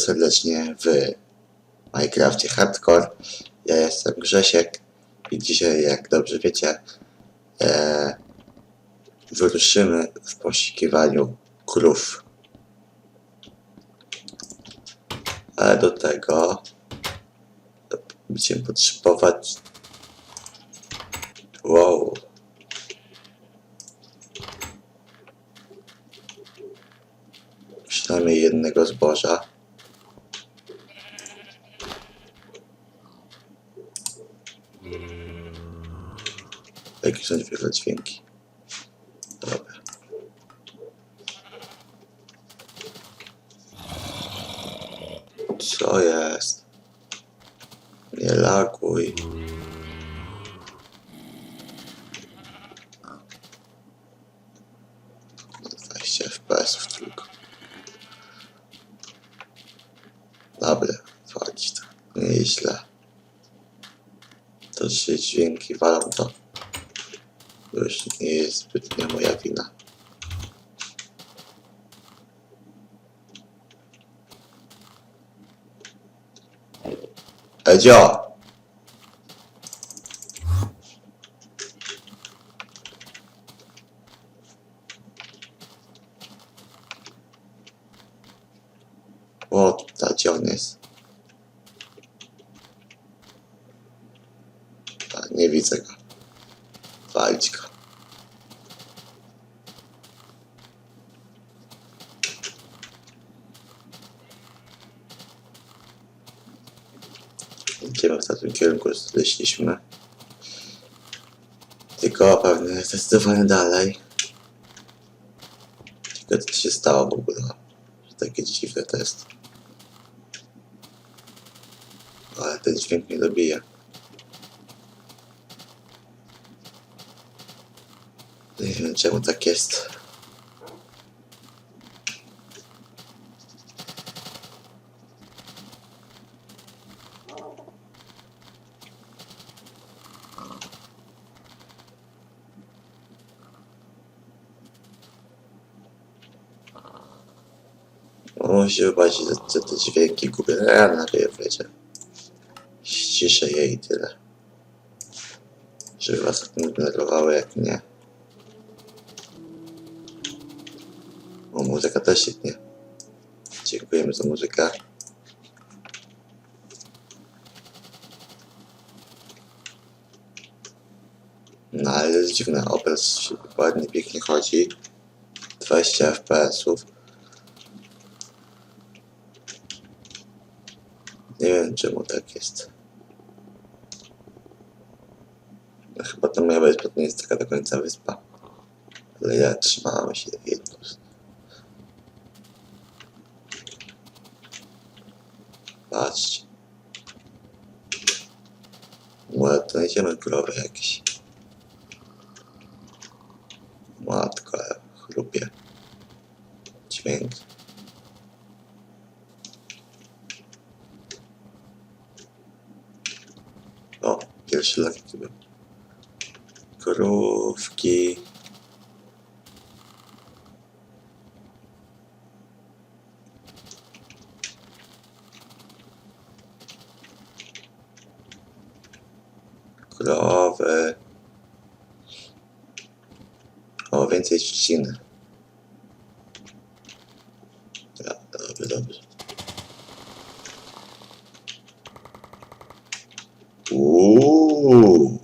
Serdecznie w Minecrafcie Hardcore. Ja jestem Grzesiek i dzisiaj, jak dobrze wiecie, e, wyruszymy w poszukiwaniu krów. Ale do tego będziemy potrzebować. Wow. Przynajmniej jednego zboża. Jakie są dźwięki? Dobra. Co jest? Nie laguj. Dwadzieścia FPS tylko. Dobra, walić to. Nieźle. To trzy dźwięki walą to. Nie jest zbytnio moja wina. Edzio! O, ta gdzie nie widzę go. Tamtym kierunku, zeszliśmy. Tylko pewnie zdecydowanie dalej. Tylko co się stało w ogóle? Takie dziwne to jest. Ale ten dźwięk mnie dobija. Nie wiem czemu tak jest. Musi zobaczyć, że że te dźwięki gubię. Ja na wiecie. Ściszę je i tyle. Żeby was nie denerwowały, jak nie. O, muzyka też świetnie. Dziękujemy za muzykę. No ale jest dziwne, obraz się ładnie, pięknie chodzi. 20 FPS-ów. Nie wiem czemu tak jest. No, chyba to moja wyspa to nie jest taka do końca wyspa. Ale ja trzymałem się jedną z Patrzcie. Może to znajdziemy krowy jakieś. Matko, chrupie. Dźwięk. O, laki był. Krówki. Krowy. O, więcej trzciny. Ja, dobrze, dobrze. Uuu,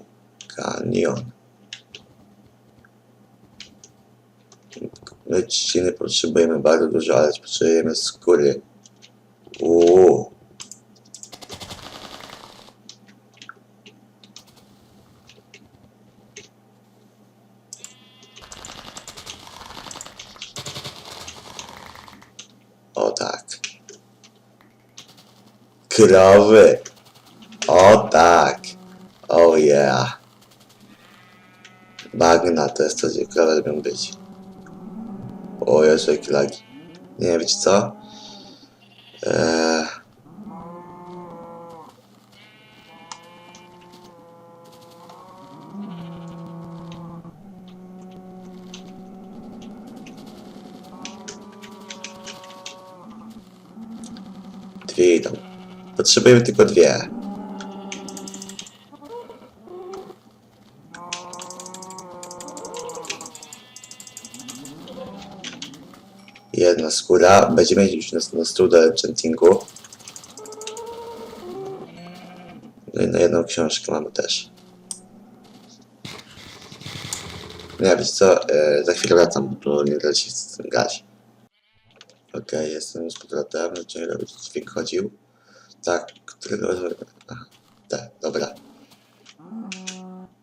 kanion. Trzciny potrzebujemy bardzo dużo, ale potrzebujemy skóry. Uuu. O tak. Krowy. Uwagę na test, co ciekawe robią być. O, jeszcze jakie lagi. Nie wiecie co? Eee... Dwie idą. Potrzebujemy tylko dwie. Skóra. Będziemy mieć na, na stół do enchantingu. No i na jedną książkę mamy też. Nie, wiesz co, e, za chwilę wracam, bo nie da się z tym grać. Okej, jestem już z powrotem, zacząłem robić dźwięk chodził. Tak, którego... Aha, tak, dobra.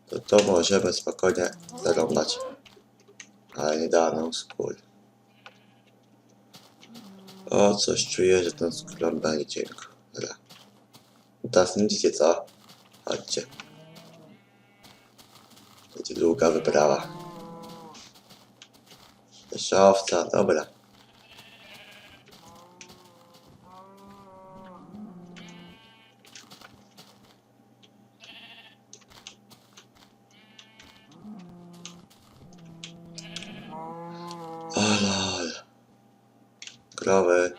To to możemy spokojnie zarąbać. Ale nie da nam skór. O, coś czuję, że ten skór będzie cienko. Dobra. Teraz nie widzicie co? Chodźcie. Będzie długa wyprawa. Jeszcze owca, dobra. O lol. Krowy.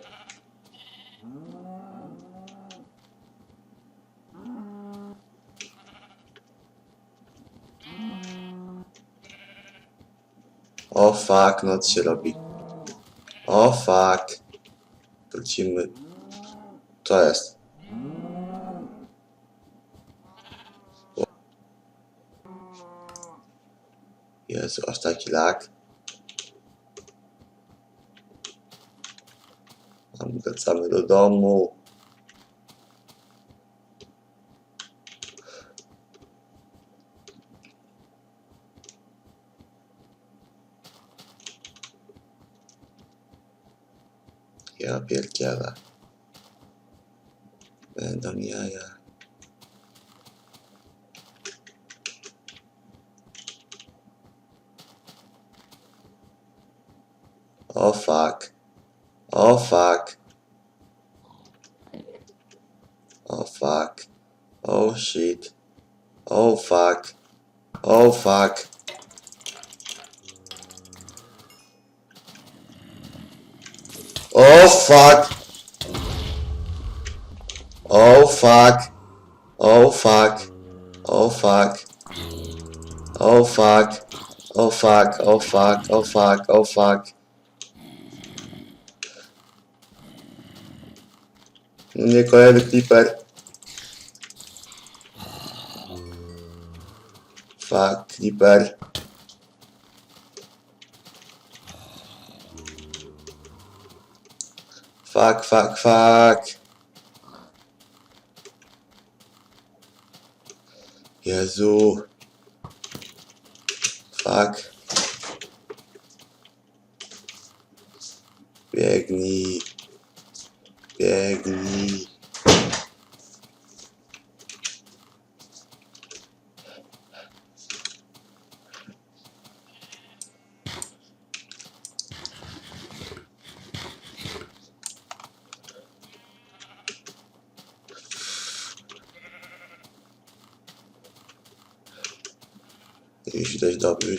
O fuck, noc się robi. O fuck. Wrócimy. Co jest? Jezu, aż taki lag. A my Wracamy do domu. Ja pierdzielę. Będą jaja. O fuck. O fuck. Oh fuck. Oh shit. Oh fuck. Oh fuck. Oh fuck. Oh fuck. Oh fuck. Oh fuck. Oh fuck. Oh fuck. Oh fuck. Oh fuck. Oh fuck. Nie kolejny creeper. Fuck. Fuck, fuck, fuck. Jezu. Fuck. Biegnij. Biegnij.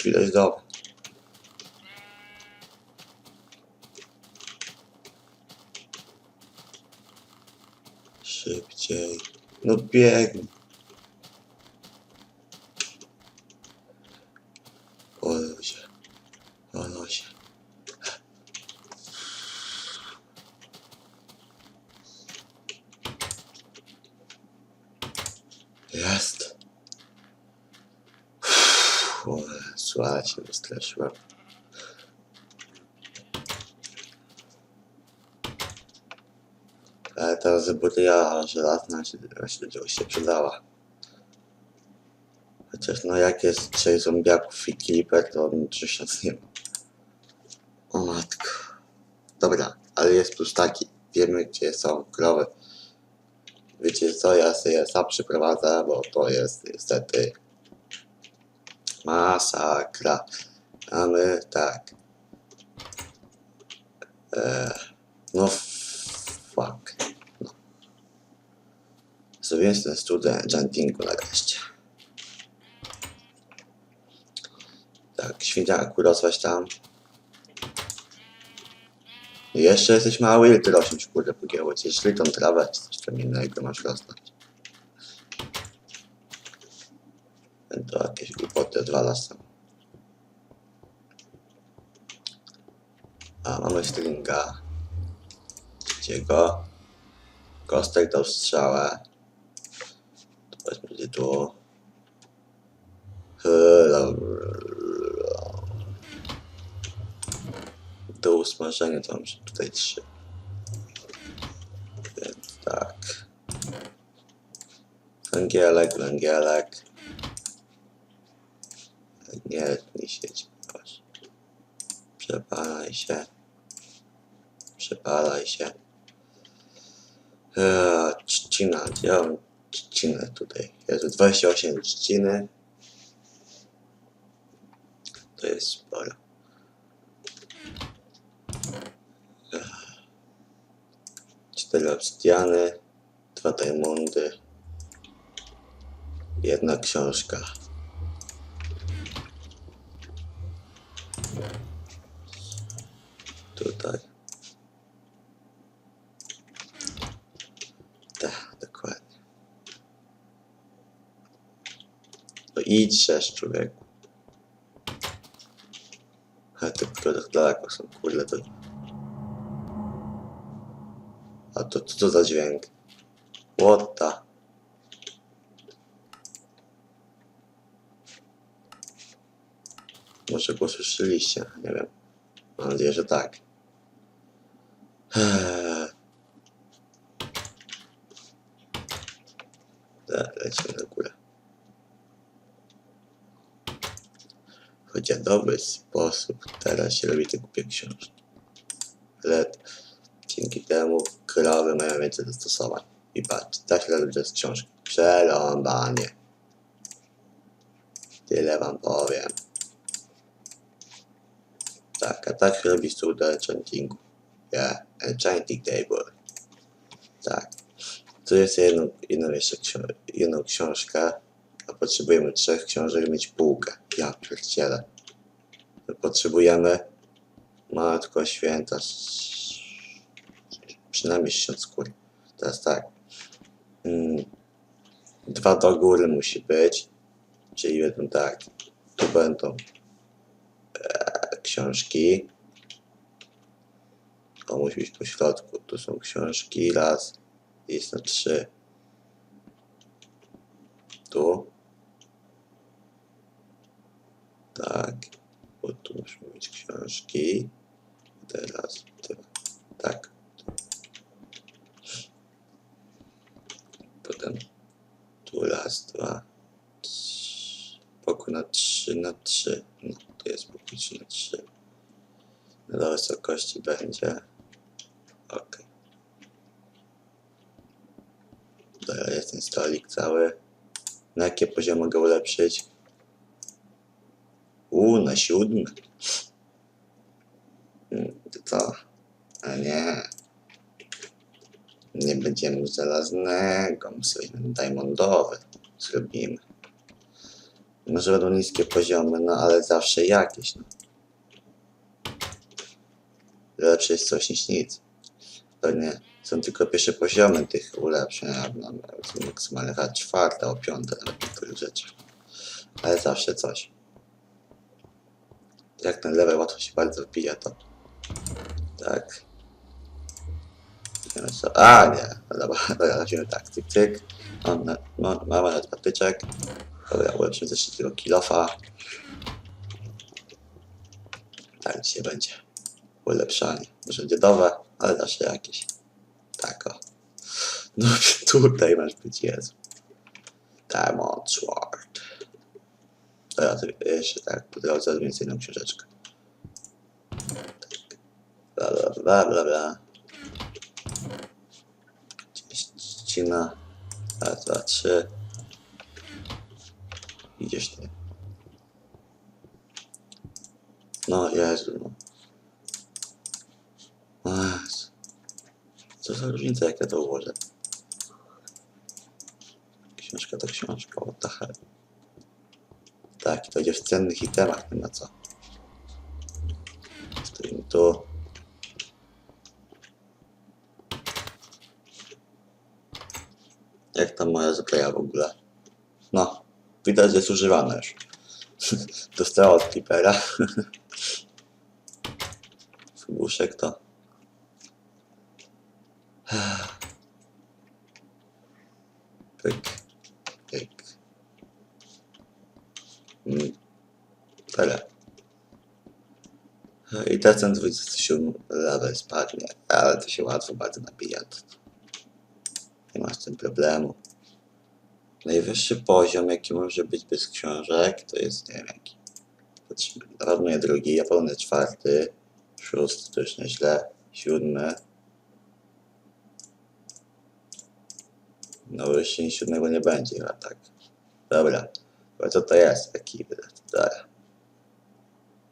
musi dojść do. Szybciej. No biegnij. Wystraszyłem. Ale ta zbroja żelazna się, się, się przydała. Chociaż no jak jest trzech zombiaków i creeper, to niczego się nie ma. O matko. Dobra, ale jest plus taki. Wiemy gdzie są krowy. Wiecie co, ja sobie sam przyprowadzę, bo to jest niestety masakra. A my tak. E, no fuck. No. Zrobiłem ten student enchantingu nareszcie. Tak, świniak urosłaś tam. Jeszcze jesteś mały, ile ty rośniesz, kurde, pogięło. Szli tą trawę, czy coś tam innego masz rosnąć. To jakieś głupoty odwala sam. A, mamy stringa. Trzeciego. Kostek dał strzałę. To powiedzmy gdzie tu. Do usmażenia to mam tutaj trzy. Więc tak. Węgielek, węgielek. Nie, nie siedzi. Proszę. Przepalaj się. Przepalaj się. Eee, trzcina, gdzie ja mam trzcinę tutaj? Jezu, 28 trzciny. To jest sporo. Ech. Cztery obsydiany, dwa diamondy, jedna książka. Tutaj. Tak, dokładnie. No idź też, człowieku. Ale te tak daleko są, kurde, to... A to co to za dźwięk? The... Może go słyszeliście, nie wiem. Mam nadzieję, że tak. Tak, lecimy na górę. Dobry sposób teraz się robi te głupie książki. Ale dzięki temu krowy mają więcej zastosowań. I patrz, tak się robi przez książki. Przerąbanie. Tyle wam powiem. Tak, a tak się robi stół do enchantingu. Yeah, enchanting table. Tak. Tu jest jedną, jedną jeszcze ksio- jedną książkę, a potrzebujemy trzech książek, mieć półkę. Ja pierdzielę. Potrzebujemy Matko Święta. Przynajmniej 1000 skór. Teraz tak. Mm, dwa do góry musi być. Czyli będą tak. Tu będą e, książki. To musi być po środku. Tu są książki. Raz. Jest na trzy. Tu. Tak. Bo tu muszą być książki. Teraz. Dwa. Tak. Potem tu raz, dwa, trzy. Pokój na trzy na trzy. No, to jest pokój trzy na trzy. Na wysokości będzie. Ok. Dobra, jest ten stolik cały. Na jakie poziom mogę ulepszyć? U, na siódmy. Hmm, To co? A nie. Nie będziemy żelaznego, my sobie diamondowy. Zrobimy. Może będą niskie poziomy, no ale zawsze jakieś. No. Lepsze jest coś niż nic. Pewnie są tylko pierwsze poziomy tych ulepszeń, no, maksymalnie chyba czwarte, o piąte nawet niektórych rzeczy. Ale zawsze coś. Jak ten level łatwo się bardzo wbija, to tak. A nie, dobra, dobra, lecimy tak, cyk, cyk. Mam na, mam, mamy na patyczek. Dobra, ulepszymy też tego kilofa. Tak, dzisiaj będzie ulepszanie. Może będzie nowe, ale zawsze jakieś. Tak o. No tutaj masz być Jezu. Diamond Sword. To jeszcze tak, po drodze jedną książeczkę. Tak. Bla bla bla bla bla. Ścina. Raz, dwa, trzy. Idziesz ty. No Jezu, no. Co za różnica, jak ja to ułożę? Książka to książka, what the hell. Tak, to idzie w cennych itemach, nie ma co. Stoimy tu. Jak tam moja zbroja w ogóle? No, widać, że jest używana już. Dostała od Clippera. Fubuszek to... Pyk. Tyle. I teraz ten 27 level spadnie, ale to się łatwo bardzo nabija. Nie ma z tym problemu. Najwyższy poziom, jaki może być bez książek, to jest, nie wiem jaki. Patrzymy. Na pewno nie drugi, Japonia czwarty, szósty, to już nieźle, siódmy. No już siódmego nie będzie, a tak. Dobra. Ale co to jest? Jaki Dobra.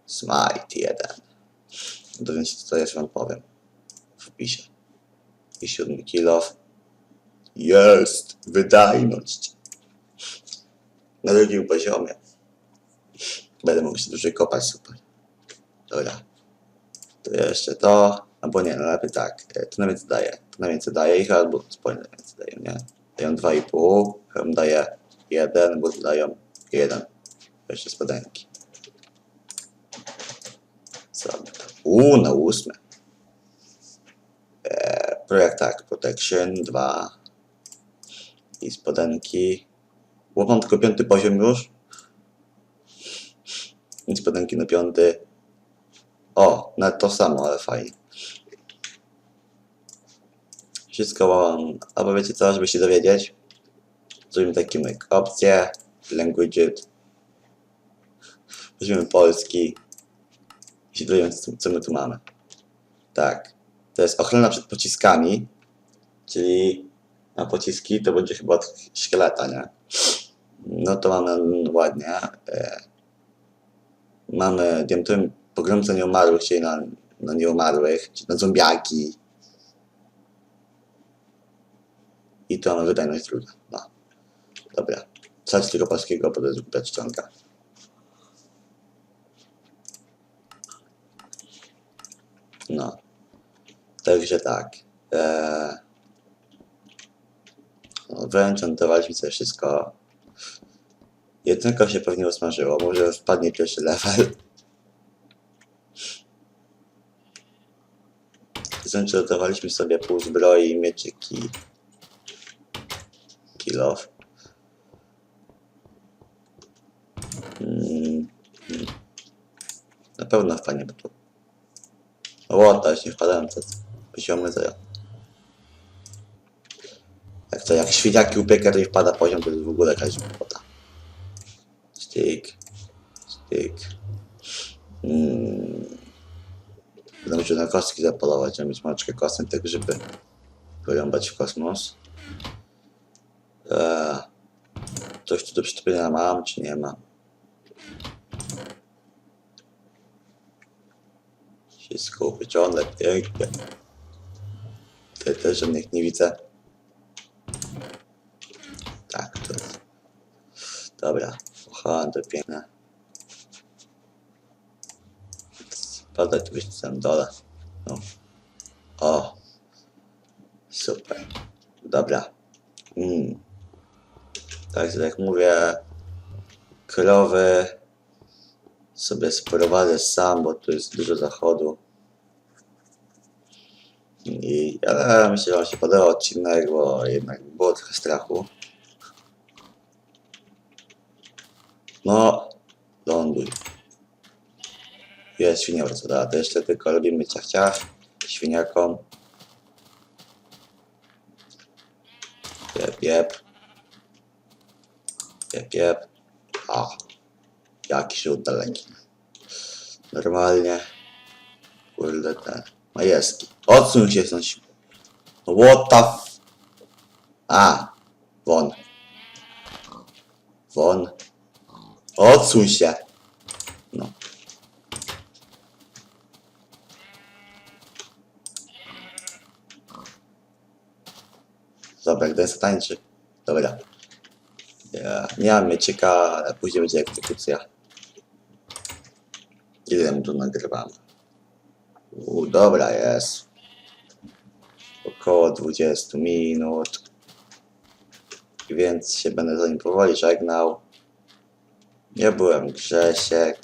Smite 1. Dowiecie co to jest, wam powiem. W wpisie. I siódmy kilof. Jest! Wydajność! Na drugim poziomie. Będę mógł się dłużej kopać, super. Dobra. To jeszcze to. Albo nie, no lepiej tak. E, To na więcej daje. To na więcej daje ich, albo spokojnie na więcej dają, nie? Dają 2,5. Chyba daje 1, bo dają 1. Jeszcze. Co my tam? Uuu, na ósme. Eee, projekt tak, Protection 2. I spodenki. Bo mam tylko piąty poziom już. I spodenki na piąty. O, nawet to samo, ale fajnie. Wszystko mam. Albo wiecie co, żeby się dowiedzieć? Zrobimy taki myk. Opcje, language. Weźmiemy polski. I się dowiemy, co, my tu mamy. Tak. To jest ochrona przed pociskami. Czyli na pociski to będzie chyba od szkieleta, nie? No to mamy ładnie. E, mamy diamentowym pogromcę nieumarłych, czyli na, na nieumarłych, czyli na zombiaki. I to mamy wydajność druga. No. Dobra. Cać tylko polskiego, bo to jest czcionka. No. Także tak. Eee... Wyenchantowaliśmy sobie wszystko. Jedynka się pewnie usmażyło, może wpadnie pierwszy level. Zenchantowaliśmy sobie pół zbroi, mieczyki. Kill off. Mm, mm. Na pewno wpadnie, bo tu... O, to nie wpadałem, to poziomy zero. Jak to, jak świniaki upiekę, to nie wpada poziom, to jest w ogóle jakaś głupota. Stick. Stick. Mm. Będę musiał na kostki zapolować, żeby mieć maczkę kostem, te grzyby. Wyrąbać w kosmos. Eee, coś tu do przetopienia mam, czy nie mam? Upieczone, pięknie. Tutaj też żadnych nie widzę. Tak, to jest. Dobra, kochałem to piękne. Spada tu gdzieś tam dole. No. O. Super. Dobra. Mm. Także jak mówię, krowy sobie sprowadzę sam, bo tu jest dużo zachodu. I ale myślę, że wam się podobał odcinek, bo jednak było trochę strachu. No, ląduj. Jest świnia wracała, to jeszcze tylko robimy ciach ciach świniakom. Jep, jep. Jep, jep. A, jaki rzut daleki. Normalnie. Kurde, ten. Majewski. Odsuń się stąd. No What the f... A. Won. Won. Odsuń się. No. Dobra, jak ten tańczy. Dobra. Ja nie mam mieczyka, ale później będzie egzekucja. Ile tu nagrywamy? U, dobra jest. Około 20 minut. więc się będę za nim powoli żegnał. Ja byłem Grzesiek.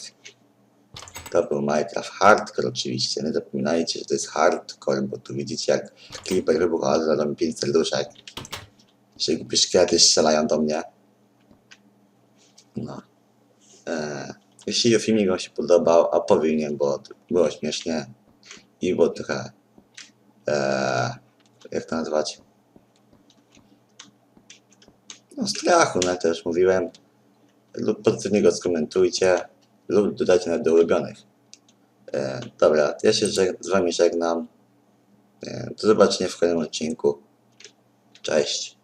To był Minecraft Hardcore oczywiście. Nie zapominajcie, że to jest hardcore, bo tu widzicie jak Creeper wybucha, ale robi 5 serduszek. Że głupie szkielety strzelają do mnie. No. Eee, jeśli filmik wam się podobał, a powinien, bo było śmiesznie i było trochę eee, jak to nazwać? No strachu, no jak to już mówiłem. Lub pozytywnie skomentujcie lub dodajcie nawet do ulubionych. E, dobra, ja się z wami żegnam. E, do zobaczenia w kolejnym odcinku. Cześć.